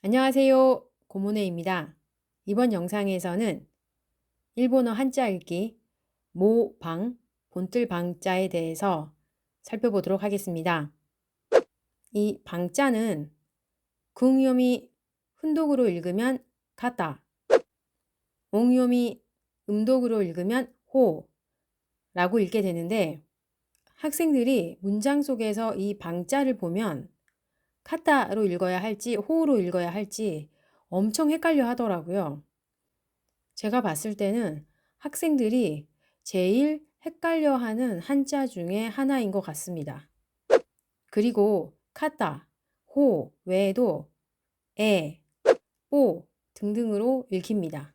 안녕하세요. 고모네입니다. 이번 영상에서는 일본어 한자 읽기 모방, 본뜰 방자에 대해서 살펴보도록 하겠습니다. 이 방자는 궁요미 훈독으로 읽으면 가다, 옹요미 음독으로 읽으면 호 라고 읽게 되는데 학생들이 문장 속에서 이 방자를 보면 카타로 읽어야 할지 호로 읽어야 할지 엄청 헷갈려 하더라고요. 제가 봤을 때는 학생들이 제일 헷갈려 하는 한자 중에 하나인 것 같습니다. 그리고 카타, 호 외에도 에, 뽀 등등으로 읽힙니다.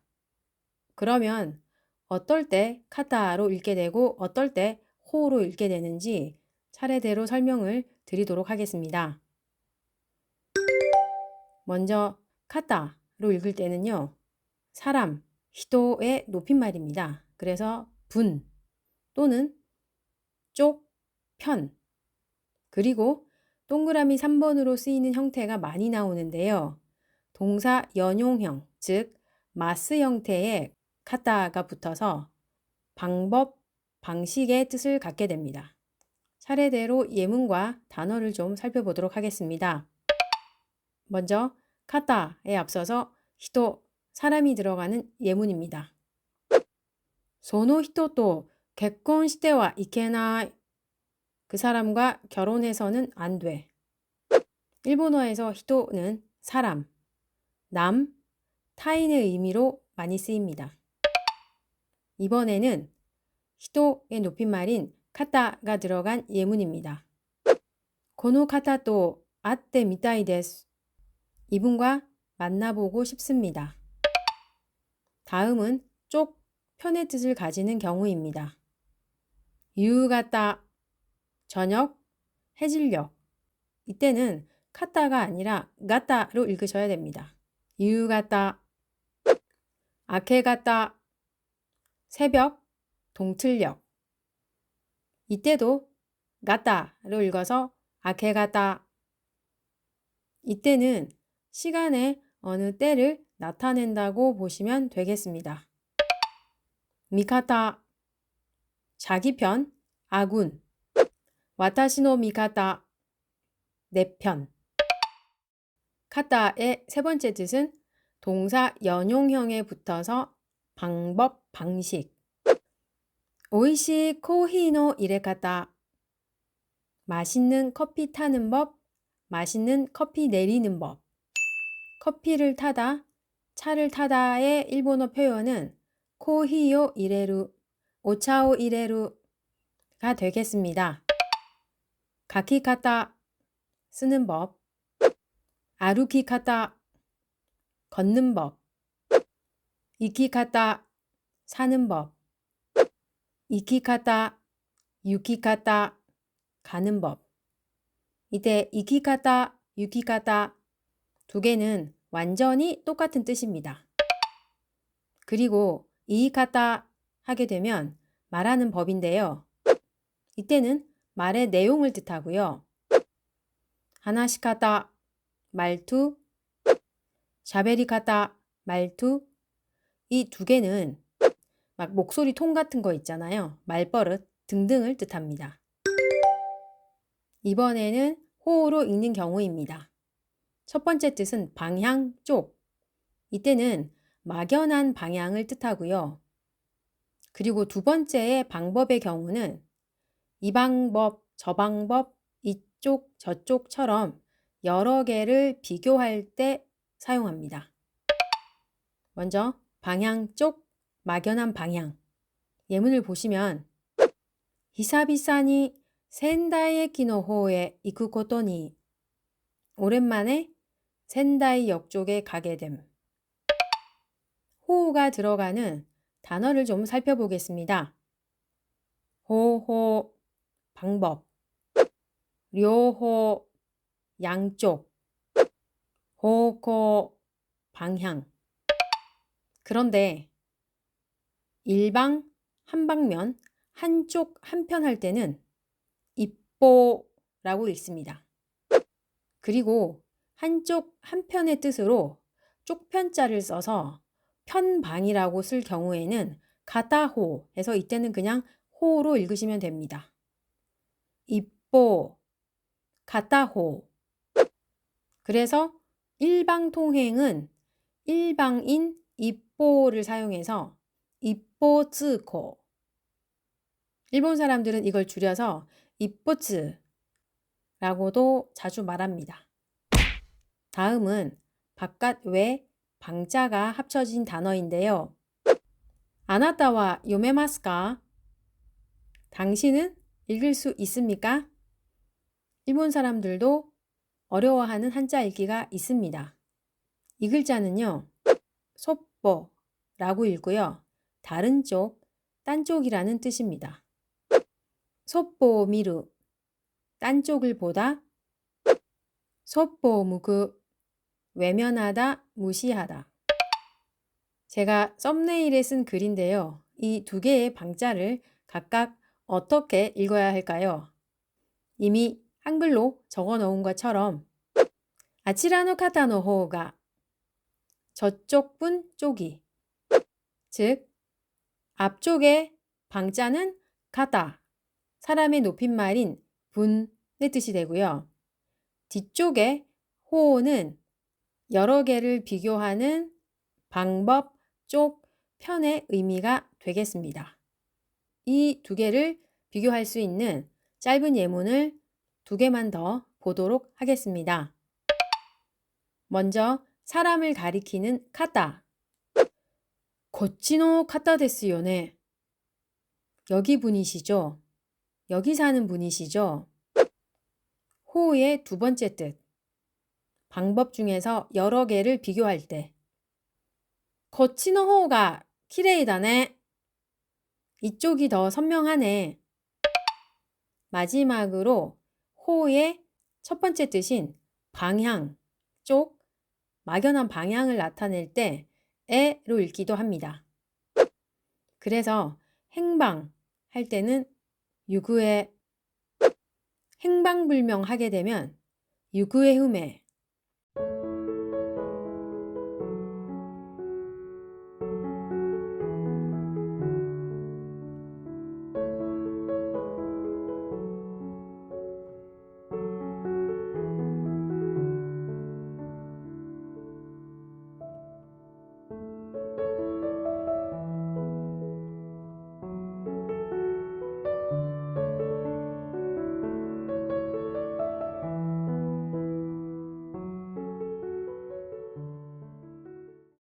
그러면 어떨 때 카타로 읽게 되고 어떨 때 호로 읽게 되는지 차례대로 설명을 드리도록 하겠습니다. 먼저 카타로 읽을 때는요. 사람, 히도의 높임말입니다. 그래서 분 또는 쪽, 편 그리고 동그라미 3번으로 쓰이는 형태가 많이 나오는데요. 동사 연용형, 즉 마스 형태의 카타가 붙어서 방법, 방식의 뜻을 갖게 됩니다. 차례대로 예문과 단어를 좀 살펴보도록 하겠습니다. 먼저 카타에 앞서서 히토, 사람이 들어가는 예문입니다. 소노 히토도 개콘 시대와 이케나이 그 사람과 결혼해서는 안 돼. 일본어에서 히토는 사람, 남, 타인의 의미로 많이 쓰입니다. 이번에는 히토의 높임말인 카타가 들어간 예문입니다. 고노 카타도 아떼 미타이 데스. 이분과 만나보고 싶습니다. 다음은 쪽, 편의 뜻을 가지는 경우입니다. 유가 따, 저녁, 해질녘. 이때는 카타가 아니라 가따로 읽으셔야 됩니다. 유가 따, 아케가 따, 새벽, 동틀녘. 이때도 가따로 읽어서 아케가 따. 이때는 시간의 어느 때를 나타낸다고 보시면 되겠습니다. 미카타 자기 편, 아군 와타시노 미카타 내 편. 카타의 세 번째 뜻은 동사 연용형에 붙어서 방법, 방식. 오이시 코히노 이레카타 맛있는 커피 타는 법, 맛있는 커피 내리는 법. 커피를 타다, 차를 타다의 일본어 표현은 코히요 이레루, 오차오 이레루가 되겠습니다. 가키카타 쓰는 법, 아루키카타 걷는 법, 이키카타 사는 법, 이키카타 유키카타 가는 법. 이때 이키카타, 유키카타 두 개는 완전히 똑같은 뜻입니다. 그리고 이익하다 하게 되면 말하는 법인데요. 이때는 말의 내용을 뜻하고요. 하나시카다 말투, 자베리카다 말투 이 두 개는 막 목소리 통 같은 거 있잖아요. 말버릇 등등을 뜻합니다. 이번에는 호로 읽는 경우입니다. 첫 번째 뜻은 방향 쪽. 이때는 막연한 방향을 뜻하고요. 그리고 두 번째의 방법의 경우는 이 방법, 저 방법, 이쪽, 저쪽처럼 여러 개를 비교할 때 사용합니다. 먼저 방향 쪽, 막연한 방향. 예문을 보시면 히사비사니 센다이에키노호에 이쿠코토니 오랜만에 센다이 역 쪽에 가게 됨. 호가 들어가는 단어를 좀 살펴보겠습니다. 호호 방법 료호 양쪽 호코 방향 그런데 일방 한방면 한쪽 한편 할 때는 입보라고 읽습니다. 그리고 한쪽 한편의 뜻으로 쪽편자를 써서 편방이라고 쓸 경우에는 가다호 해서 이때는 그냥 호로 읽으시면 됩니다. 이뽀, 가다호. 그래서 일방통행은 일방인 이뽀를 사용해서 이뽀츠코. 일본 사람들은 이걸 줄여서 이뽀츠라고도 자주 말합니다. 다음은 바깥 외 방자가 합쳐진 단어인데요. 아나타와 요메마스까? 당신은 읽을 수 있습니까? 일본 사람들도 어려워하는 한자 읽기가 있습니다. 이 글자는요, 속보라고 읽고요. 다른 쪽, 딴 쪽이라는 뜻입니다. 속보 미루, 딴 쪽을 보다. 속보 무그, 외면하다, 무시하다. 제가 썸네일에 쓴 글인데요. 이 두 개의 방자를 각각 어떻게 읽어야 할까요? 이미 한글로 적어 놓은 것처럼 아치라노 카타노 호가 저쪽 분 쪽이 즉 앞쪽의 방자는 가다 사람의 높임말인 분의 뜻이 되고요. 뒤쪽의 호는 여러 개를 비교하는 방법, 쪽, 편의 의미가 되겠습니다. 이 두 개를 비교할 수 있는 짧은 예문을 두 개만 더 보도록 하겠습니다. 먼저 사람을 가리키는 카타. 고치노 카타 데스요네. 여기 분이시죠? 여기 사는 분이시죠? 호의 두 번째 뜻. 방법 중에서 여러 개를 비교할 때. 거치노 호가 키레이다네. 이쪽이 더 선명하네. 마지막으로 호의 첫 번째 뜻인 방향, 쪽, 막연한 방향을 나타낼 때 에로 읽기도 합니다. 그래서 행방 할 때는 유구에 행방불명하게 되면 유구의 흠에